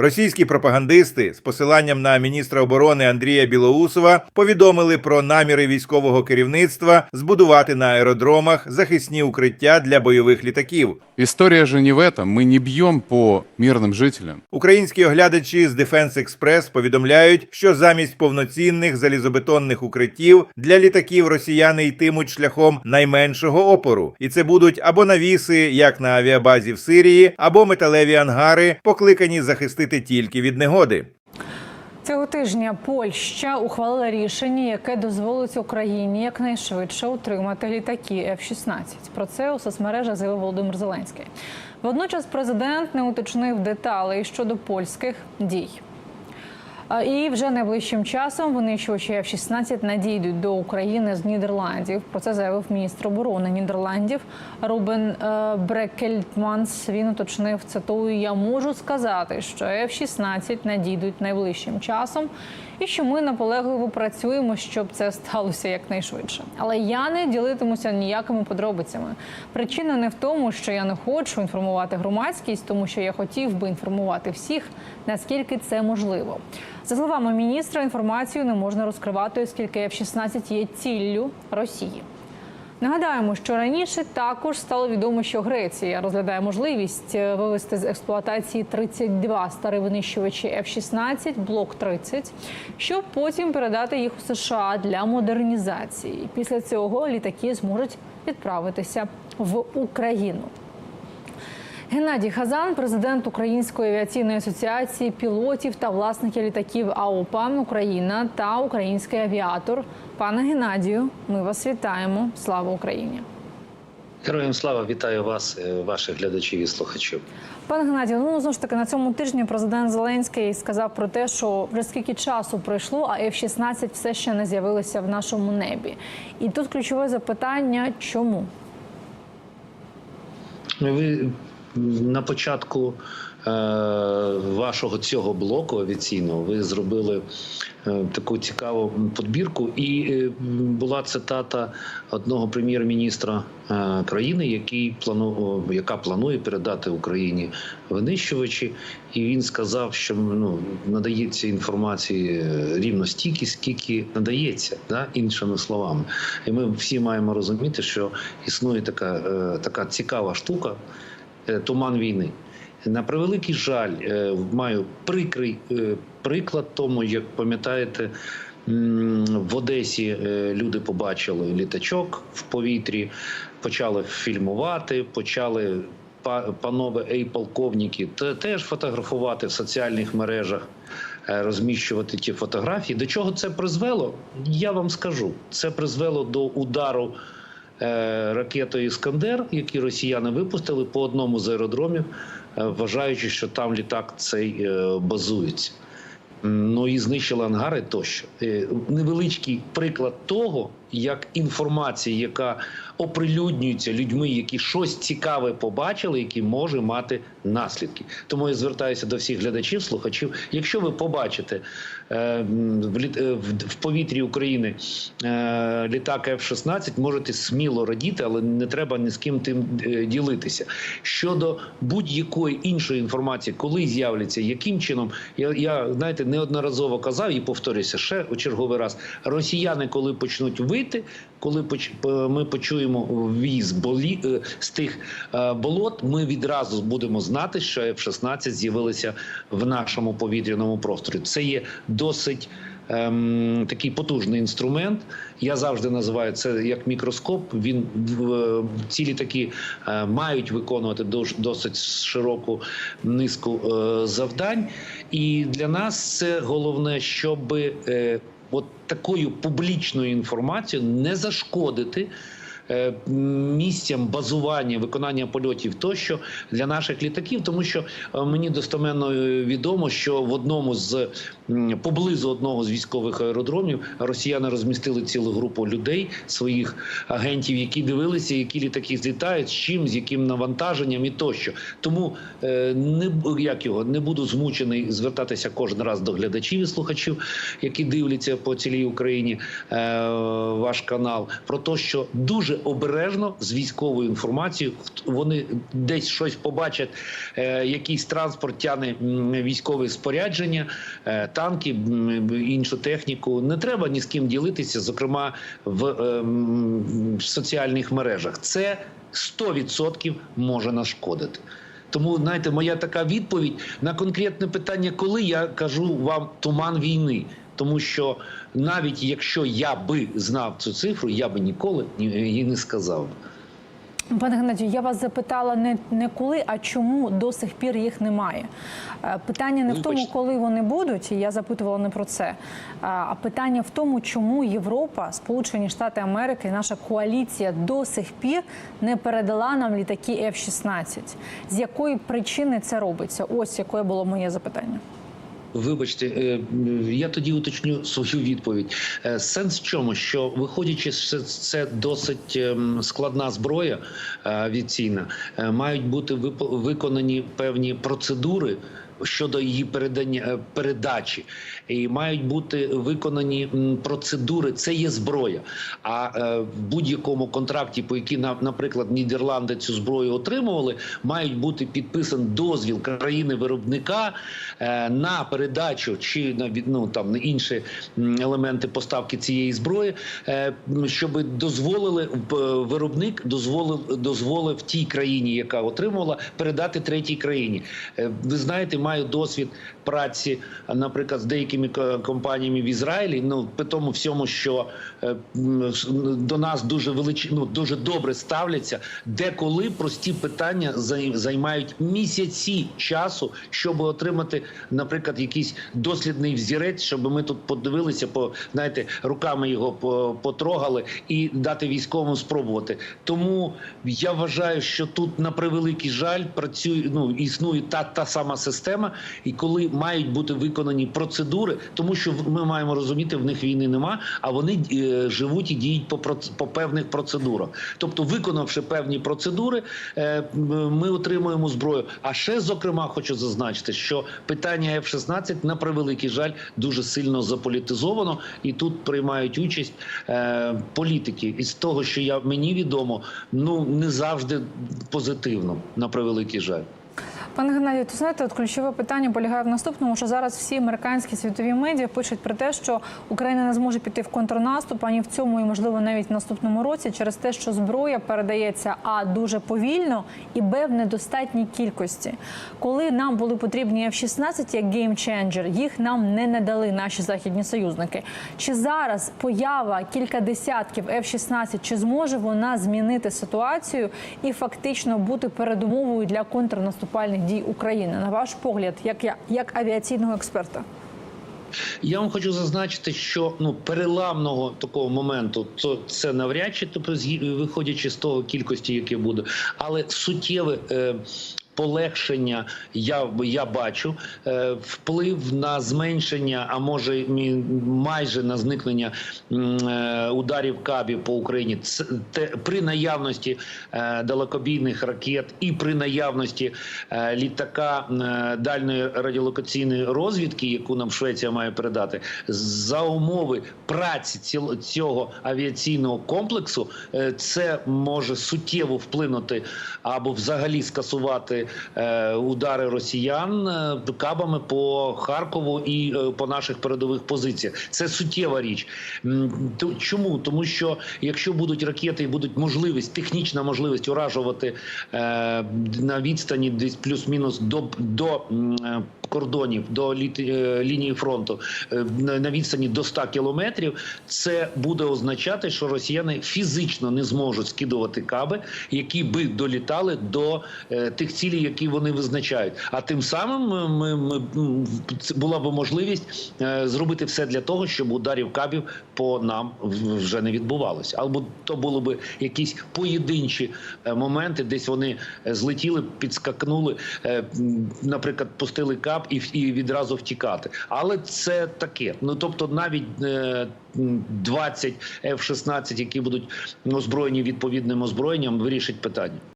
Російські пропагандисти з посиланням на міністра оборони Андрія Білоусова повідомили про наміри військового керівництва збудувати на аеродромах захисні укриття для бойових літаків. История же не в этом. Мы не бьем по мирным жителям. Українські оглядачі з Defense Express повідомляють, що замість повноцінних залізобетонних укриттів для літаків росіяни йтимуть шляхом найменшого опору, і це будуть або навіси, як на авіабазі в Сирії, або металеві ангари, покликані захистити тільки від негоди. Цього тижня Польща ухвалила рішення, яке дозволить Україні якнайшвидше утримати літаки F-16. Про це у соцмережах заявив Володимир Зеленський. Водночас президент не уточнив деталей щодо польських дій. І вже найближчим часом винищувачі F-16 надійдуть до України з Нідерландів. Про це заявив міністр оборони Нідерландів Рубен е, Брекельтманс. Він уточнив цитую: Я можу сказати, що F-16 надійдуть найближчим часом, і що ми наполегливо працюємо, щоб це сталося якнайшвидше. Але я не ділитимуся ніякими подробицями. Причина не в тому, що я не хочу інформувати громадськість, тому що я хотів би інформувати всіх, наскільки це можливо. За словами міністра, інформацію не можна розкривати, оскільки F-16 є ціллю Росії. Нагадаємо, що раніше також стало відомо, що Греція розглядає можливість е, вивести з експлуатації 32 старі винищувачі F-16, блок 30, щоб потім передати їх у США для модернізації. Після цього літаки зможуть відправитися в Україну. Геннадій Хазан, президент Української авіаційної асоціації пілотів та власників літаків АОПА Україна та український авіатор. Пане Геннадію, ми вас вітаємо. Слава Україні! Героям слава вітаю вас, е, ваших глядачів і слухачів. Пане Геннадію, ну знову ж таки на цьому тижні президент Зеленський сказав про те, що вже скільки часу пройшло, а F-16 все ще не з'явилися в нашому небі. І тут ключове запитання: чому? Ви на початку е, вашого цього блоку авіаційного ви зробили е, таку цікаву подбірку, і е, була цитата одного прем'єр-міністра країни, який плану, яка планує передати Україні винищувачі, і він сказав, що ну надається інформації рівно стільки, скільки надається, да, іншими словами. І ми всі маємо розуміти, що існує така, така цікава штука туман війни. На превеликий жаль, е, маю прикрий е, приклад тому, як пам'ятаєте. В Одесі е, люди побачили літачок в повітрі, почали фільмувати, почали панове ей-полковники теж фотографувати в соціальних мережах, е, розміщувати ті фотографії. До чого це призвело? Я вам скажу. Це призвело до удару е, ракетою Іскандер, які росіяни випустили по одному з аеродромів, е, вважаючи, що там літак цей е, базується. Ну і знищили ангари тощо. Е, Невеличкий приклад того, як інформація, яка оприлюднюється людьми, які щось цікаве побачили, які може мати наслідки. Тому я звертаюся до всіх глядачів, слухачів. Якщо ви побачите е, в, е, в- повітрі України е, літак F-16, можете сміло радіти, але не треба ні з ким тим ділитися. Щодо будь-якої іншої інформації, коли з'являться, яким чином, я, я знаєте, неодноразово казав і повторюся ще у черговий раз. Росіяни, коли почнуть вийти, коли ми почуємо віз болі е, з тих е, болот, ми відразу будемо знати, що F-16 з'явилися в нашому повітряному просторі. Це є досить. Ем, такий потужний інструмент. Я завжди називаю це як мікроскоп. Він в- е, ці літаки е, мають виконувати досить широку низку завдань. І для нас це головне, щоб от такою публічною інформацією не зашкодити. Е, Місцям базування, виконання польотів тощо для наших літаків, тому що е, мені достоменно е, відомо, що в одному з поблизу одного з військових аеродромів росіяни розмістили цілу групу людей, своїх агентів, які дивилися, які літаки злітають, з чим, з яким навантаженням і тощо. Тому не як його не буду змучений звертатися кожен раз до глядачів і слухачів, які дивляться по цілій Україні ваш канал, про те, що дуже обережно з військовою інформацією. Вони десь щось побачать, е, якийсь транспорт тяне військове спорядження, е, танки, іншу техніку. Не треба ні з ким ділитися, зокрема в е, в соціальних мережах. Це 100% може нашкодити. Тому знаєте, моя така відповідь на конкретне питання, коли я кажу вам туман війни. Тому що навіть якщо я би знав цю цифру, я би ніколи її не сказав. Пане Геннадію, я вас запитала не, не коли, а чому до сих пір їх немає. Е, Питання не в тому, коли вони будуть, і я запитувала не про це. А а питання в тому, чому Європа, Сполучені Штати Америки, наша коаліція до сих пір не передала нам літаки F-16. З якої причини це робиться? Ось яке було моє запитання. Вибачте, е, я тоді уточню свою відповідь. Е, Сенс в чому? Що виходячи, що це досить ем, складна зброя е, авіаційна, е, мають бути виконані певні процедури. Щодо її передання е, передачі, і мають бути виконані процедури. Це є зброя. А е, в будь-якому контракті, по якій на- наприклад, Нідерланди цю зброю отримували, мають бути підписан дозвіл країни виробника е, на передачу чи на ну, там інші елементи поставки цієї зброї, щоб дозволили виробник дозволив дозволив тій країні, яка отримувала, передати третій країні. Ви знаєте, маю досвід праці, наприклад, з деякими компаніями в Ізраїлі. Ну при тому всьому, що е, до нас дуже велич... ну, дуже добре ставляться, деколи прості питання зай- займають місяці часу, щоб отримати, наприклад, якийсь дослідний взірець, щоб ми тут подивилися, по знаєте, руками його по- потрогали і дати військовим спробувати. Тому я вважаю, що тут на превеликий жаль працює ну існує та та сама система, і коли мають бути виконані процедури, тому що ми маємо розуміти, в них війни нема, а вони е, живуть і діють по по певних процедурах. Тобто, виконавши певні процедури, е, ми отримуємо зброю. А ще зокрема хочу зазначити, що питання F-16, на превеликий жаль дуже сильно заполітизовано, і тут приймають участь е, політики. І з того, що я мені відомо, ну не завжди позитивно, на превеликий жаль. Пане Геннадію, то знаєте, от ключове питання полягає в наступному, що зараз всі американські світові медіа пишуть про те, що Україна не зможе піти в контрнаступ ані в цьому, і можливо навіть в наступному році, через те, що зброя передається а дуже повільно і б в недостатній кількості. Коли нам були потрібні F-16 як геймченджер, їх нам не надали наші західні союзники. Чи зараз поява кілька десятків F-16, чи зможе вона змінити ситуацію і фактично бути передумовою для контрнаступальних дій України? На ваш погляд, як я як авіаційного експерта? Я вам хочу зазначити, що ну переламного такого моменту, то це навряд чи тобто, виходячи з того кількості, яке буде, але суттєве. Е, Полегшення я, я бачу е, вплив на зменшення, а може майже на зникнення е, ударів кабів по Україні. Це при наявності е, далекобійних ракет і при наявності літака дальної радіолокаційної розвідки, яку нам Швеція має передати, за умови праці цього авіаційного комплексу, це може суттєво вплинути або взагалі скасувати удари росіян е, кабами по Харкову і е, по наших передових позиціях. Це суттєва річ. Чому? Тому що якщо будуть ракети і будуть можливість, технічна можливість уражувати е, на відстані десь плюс-мінус до, до е, кордонів, до е, лінії фронту е, на відстані до 100 кілометрів, це буде означати, що росіяни фізично не зможуть скидувати каби, які би долітали до е, тих цілей, які вони визначають. А тим самим е, ми, ми, це була б можливість е, зробити все для того, щоб ударів кабів по нам вже не відбувалося. Або то були б якісь поєдинчі е, моменти, десь вони злетіли, підскакнули, наприклад, пустили кап і, і відразу втікати. Але це таке. Ну тобто, навіть е, м, 20 F-16, які будуть озброєні відповідним озброєнням, вирішить питання.